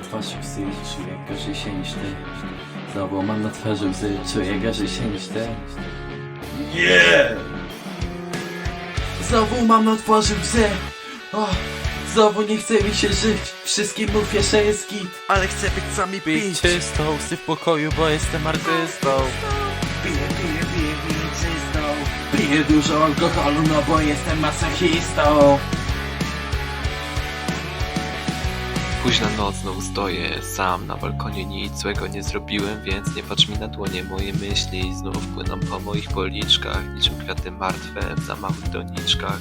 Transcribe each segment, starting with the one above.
twarzy łzy, czuję gorzej się niż ty. Znowu mam na twarzy łzy, czuję gorzej się niż ty. Nie! Znowu mam na twarzy łzy. O, Znowu nie chce mi się żyć. Wszystkim mów że jest git Ale chcę być sami Pić pić. czystą, łzy w pokoju, bo jestem artystą. Piję, piję, piję, piję czystą Piję dużo alkoholu, no bo jestem masochistą Późna noc, znowu stoję sam na balkonie, nic złego nie zrobiłem, więc nie patrz mi na dłonie, moje myśli znów płyną po moich policzkach, niczym kwiaty martwe w za małych doniczkach.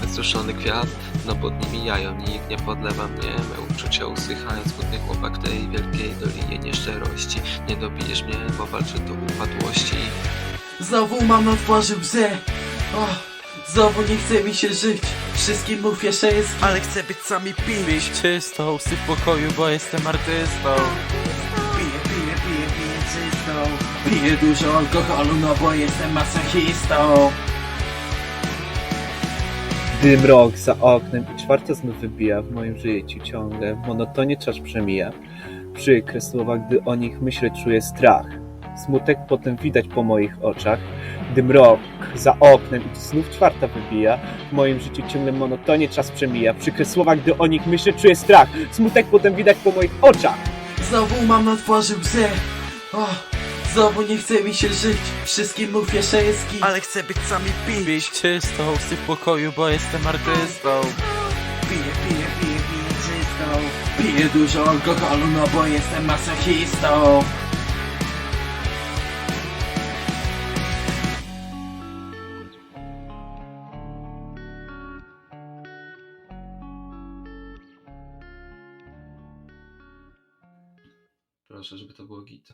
Wysuszony kwiat, no pod nimi jają, nikt nie podlewa mnie, me uczucia usychają, smutny chłopak tej wielkiej dolinie nieszczerości. Nie dobijesz mnie, bo walczę do upadłości. Znowu mam na twarzy łzy o, Znowu nie chce mi się żyć Wszystkim mów że jest Ale chcę być sami pić Pić czystą, w pokoju, bo jestem artystą Piję, piję, piję, piję czystą Piję dużo alkoholu, no bo jestem masochistą Dym rok za oknem i czwarta znów wybija w moim życiu ciągle. W monotonie czas przemija. Przykre słowa, gdy o nich myślę, czuję strach. Smutek potem widać po moich oczach. Dym rok za oknem i znów czwarta wybija. W moim życiu ciągle monotonie czas przemija. Przykre słowa, gdy o nich myślę, czuję strach. Smutek potem widać po moich oczach. Znowu mam na twarzy łzy o, Znowu nie chce mi się żyć Wszystkim mów że jest git Ale chcę być sami pić Pić czystą, w pokoju, bo jestem artystą Piję, piję, piję, piję czystą Piję dużo alkoholu, no bo jestem masochistą Proszę, żeby to było git.